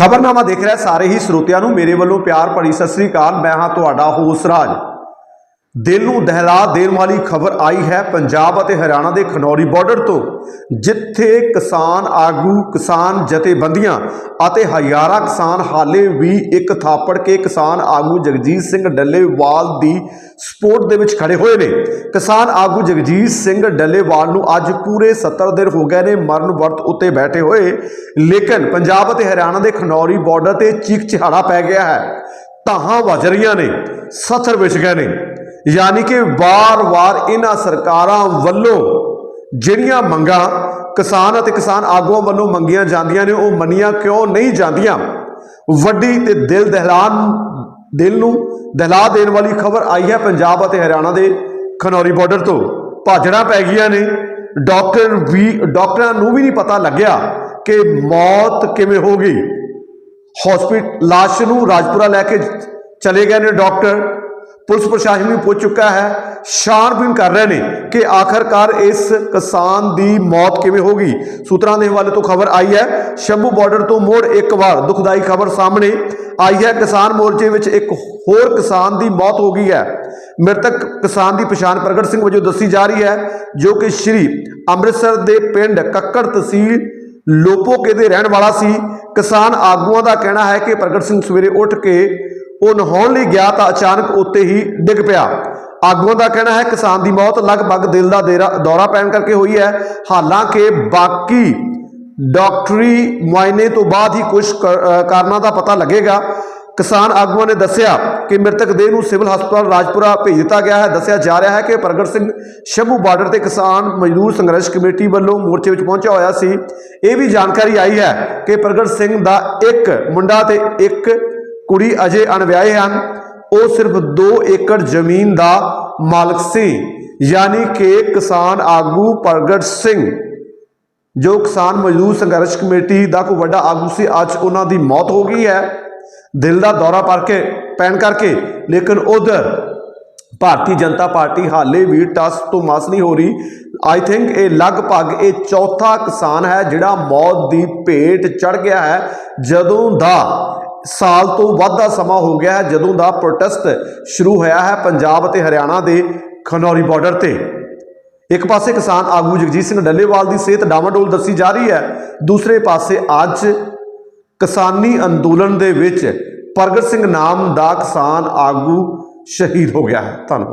ਖਬਰਨਾਮਾ ਦੇਖ ਰਿਹਾ ਸਾਰੇ ਹੀ ਸਰੋਤਿਆਂ ਨੂੰ ਮੇਰੇ ਵੱਲੋਂ ਪਿਆਰ ਭਰੀ ਸਤਿ ਸ੍ਰੀ ਅਕਾਲ। ਮੈਂ ਹਾਂ ਤੁਹਾਡਾ ਹੋਸ ਰਾਜ। ਦਿਲ ਨੂੰ ਦਹਿਲਾ ਦੇਣ ਵਾਲੀ ਖਬਰ ਆਈ ਹੈ ਪੰਜਾਬ ਅਤੇ ਹਰਿਆਣਾ ਦੇ ਖਨੌਰੀ ਬਾਰਡਰ ਤੋਂ, ਜਿੱਥੇ ਕਿਸਾਨ ਆਗੂ, ਕਿਸਾਨ ਜਥੇਬੰਦੀਆਂ ਅਤੇ ਹਜ਼ਾਰਾਂ ਕਿਸਾਨ ਹਾਲੇ ਵੀ ਇੱਕ ਥਾਪੜ ਕੇ ਕਿਸਾਨ ਆਗੂ ਜਗਜੀਤ ਸਿੰਘ ਡੱਲੇਵਾਲ ਦੀ ਸਪੋਰਟ ਦੇ ਵਿੱਚ ਖੜੇ ਹੋਏ ਨੇ। ਕਿਸਾਨ ਆਗੂ ਜਗਜੀਤ ਸਿੰਘ ਡੱਲੇਵਾਲ ਨੂੰ ਅੱਜ ਪੂਰੇ 70 ਦਿਨ ਹੋ ਗਏ ਨੇ ਮਰਨ ਵਰਤ ਉੱਤੇ ਬੈਠੇ ਹੋਏ, ਲੇਕਿਨ ਪੰਜਾਬ ਅਤੇ ਹਰਿਆਣਾ ਦੇ ਖਨੌਰੀ ਬਾਰਡਰ ਤੇ ਚੀਕ ਚਿਹਾੜਾ ਪੈ ਗਿਆ ਹੈ। ਧਾਹਾਂ ਵੱਜ ਰਹੀਆਂ ਨੇ, ਸੱਥਰ ਵਿਛ ਗਏ ਨੇ। ਯਾਨੀ ਕਿ ਵਾਰ-ਵਾਰ ਇਹਨਾਂ ਸਰਕਾਰਾਂ ਵੱਲੋਂ ਜਿਹੜੀਆਂ ਮੰਗਾਂ ਕਿਸਾਨ ਅਤੇ ਕਿਸਾਨ ਆਗੂਆਂ ਵੱਲੋਂ ਮੰਗੀਆਂ ਜਾਂਦੀਆਂ ਨੇ, ਉਹ ਮੰਨੀਆਂ ਕਿਉਂ ਨਹੀਂ ਜਾਂਦੀਆਂ? ਵੱਡੀ ਤੇ ਦਿਲ ਦਹਿਲਾਨ ਦਿਲ ਨੂੰ ਦਹਿਲਾ ਦੇਣ ਵਾਲੀ ਖਬਰ ਆਈ ਹੈ ਪੰਜਾਬ ਅਤੇ ਹਰਿਆਣਾ ਦੇ ਖਨੌਰੀ ਬਾਰਡਰ ਤੋਂ। ਭਾਜੜਾਂ ਪੈ ਗਈਆਂ ਨੇ। ਡਾਕਟਰ ਵੀ, ਡਾਕਟਰਾਂ ਨੂੰ ਵੀ ਨਹੀਂ ਪਤਾ ਲੱਗਿਆ ਕਿ ਮੌਤ ਕਿਵੇਂ ਹੋ ਗਈ। ਹਸਪੀਟਲ ਲਾਸ਼ ਨੂੰ ਰਾਜਪੁਰਾ ਲੈ ਕੇ ਚਲੇ ਗਏ ਨੇ ਡਾਕਟਰ। ਪੁਲਿਸ ਪ੍ਰਸ਼ਾਸਨ ਵੀ ਪੁੱਛ ਚੁੱਕਾ ਹੈ। ਛਾਣਬੀਣ ਕਰ ਰਹੇ ਨੇ ਕਿ ਆਖਰਕਾਰ ਇਸ ਕਿਸਾਨ ਦੀ ਮੌਤ ਕਿਵੇਂ ਹੋ ਗਈ। ਸੂਤਰਾਂ ਦੇ ਹਵਾਲੇ ਤੋਂ ਖਬਰ ਆਈ ਹੈ। ਸ਼ੰਭੂ ਬਾਰਡਰ ਤੋਂ ਮੋੜ ਇੱਕ ਵਾਰ ਦੁਖਦਾਈ ਖਬਰ ਸਾਹਮਣੇ ਆਈ ਹੈ। ਕਿਸਾਨ ਮੋਰਚੇ ਵਿੱਚ ਇੱਕ ਹੋਰ ਕਿਸਾਨ ਦੀ ਮੌਤ ਹੋ ਗਈ ਹੈ। ਮ੍ਰਿਤਕ ਕਿਸਾਨ ਦੀ ਪਛਾਣ ਪ੍ਰਗਟ ਸਿੰਘ ਵਜੋਂ ਦੱਸੀ ਜਾ ਰਹੀ ਹੈ, ਜੋ ਕਿ ਸ਼੍ਰੀ ਅੰਮ੍ਰਿਤਸਰ ਦੇ ਪਿੰਡ ਕੱਕੜ ਤਹਿਸੀਲ ਲੋਪੋਕੇ ਦੇ ਰਹਿਣ ਵਾਲਾ ਸੀ। ਕਿਸਾਨ ਆਗੂਆਂ ਦਾ ਕਹਿਣਾ ਹੈ ਕਿ ਪ੍ਰਗਟ ਸਿੰਘ ਸਵੇਰੇ ਉੱਠ ਕੇ ਉਹ ਨਹਾਉਣ ਲਈ ਗਿਆ ਤਾਂ ਅਚਾਨਕ ਉੱਤੇ ਹੀ ਡਿੱਗ ਪਿਆ। ਆਗੂਆਂ ਦਾ ਕਹਿਣਾ ਹੈ, ਕਿਸਾਨ ਦੀ ਮੌਤ ਲਗਭਗ ਦਿਲ ਦਾ ਦੇਰਾ- ਦੌਰਾ ਪੈਣ ਕਰਕੇ ਹੋਈ ਹੈ। ਹਾਲਾਂਕਿ ਬਾਕੀ ਡਾਕਟਰੀ ਮੁਆਇਨੇ ਤੋਂ ਬਾਅਦ ਹੀ ਕੁਝ ਕਾਰਨਾਂ ਦਾ ਪਤਾ ਲੱਗੇਗਾ। ਕਿਸਾਨ ਆਗੂਆਂ ਨੇ ਦੱਸਿਆ ਕਿ ਮ੍ਰਿਤਕ ਦੇਹ ਨੂੰ ਸਿਵਲ ਹਸਪਤਾਲ ਰਾਜਪੁਰਾ ਭੇਜ ਦਿੱਤਾ ਗਿਆ ਹੈ। ਦੱਸਿਆ ਜਾ ਰਿਹਾ ਹੈ ਕਿ ਪ੍ਰਗਟ ਸਿੰਘ ਸ਼ੰਭੂ ਬਾਰਡਰ ਤੇ ਕਿਸਾਨ ਮਜ਼ਦੂਰ ਸੰਘਰਸ਼ ਕਮੇਟੀ ਵੱਲੋਂ ਮੋਰਚੇ ਵਿੱਚ ਪਹੁੰਚਿਆ ਹੋਇਆ ਸੀ। ਇਹ ਵੀ ਜਾਣਕਾਰੀ ਆਈ ਹੈ ਕਿ ਪ੍ਰਗਟ ਸਿੰਘ ਦਾ ਇੱਕ ਮੁੰਡਾ ਤੇ ਇੱਕ ਕੁੜੀ ਅਜੇ ਅਣਵਿਆਹੇ ਹਨ। ਉਹ ਸਿਰਫ 2 ਏਕੜ ਜ਼ਮੀਨ ਦਾ ਮਾਲਕ ਸੀ, ਯਾਨੀ ਕਿ ਕਿਸਾਨ ਆਗੂ ਪ੍ਰਗਟ ਸਿੰਘ। ਜੋ ਕਿਸਾਨ ਮਜ਼ਦੂਰ ਸੰਘਰਸ਼ ਕਮੇਟੀ ਦਾ ਕੋਈ ਵੱਡਾ ਆਗੂ ਸੀ, ਅੱਜ ਉਹਨਾਂ ਦੀ ਮੌਤ ਹੋ ਗਈ ਹੈ। ਦਿਲ ਦਾ ਦੌਰਾ ਪਰ ਕੇ, ਪੈਣ ਕਰਕੇ, ਲੇਕਿਨ ਉਧਰ ਭਾਰਤੀ ਜਨਤਾ ਪਾਰਟੀ ਹਾਲੇ ਵੀ ਟਸ ਤੋਂ ਮਾਸ ਨਹੀਂ ਹੋ ਰਹੀ। ਆਈ ਥਿੰਕ ਇਹ ਲਗਭਗ ਇਹ ਚੌਥਾ ਕਿਸਾਨ ਹੈ, ਜਿਹੜਾ ਮੌਤ ਦੀ ਭੇਟ ਚੜ ਗਿਆ ਹੈ। ਜਦੋਂ ਦਾ ਸਾਲ ਤੋਂ ਵੱਧ ਦਾ ਸਮਾਂ ਹੋ ਗਿਆ ਹੈ ਜਦੋਂ ਦਾ ਪ੍ਰੋਟੈਸਟ ਸ਼ੁਰੂ ਹੋਇਆ ਹੈ ਪੰਜਾਬ ਅਤੇ ਹਰਿਆਣਾ ਦੇ ਖਨੌਰੀ ਬਾਰਡਰ ਤੇ। ਇੱਕ ਪਾਸੇ ਕਿਸਾਨ ਆਗੂ ਜਗਜੀਤ ਸਿੰਘ ਡੱਲੇਵਾਲ ਦੀ ਸਿਹਤ ਡਾਵਾਡੋਲ ਦੱਸੀ ਜਾ ਰਹੀ ਹੈ, ਦੂਸਰੇ ਪਾਸੇ ਅੱਜ ਕਿਸਾਨੀ ਅੰਦੋਲਨ ਦੇ ਵਿੱਚ ਪ੍ਰਗਟ ਸਿੰਘ ਨਾਮ ਦਾ ਕਿਸਾਨ ਆਗੂ ਸ਼ਹੀਦ ਹੋ ਗਿਆ ਹੈ। ਧੰਨਵਾਦ।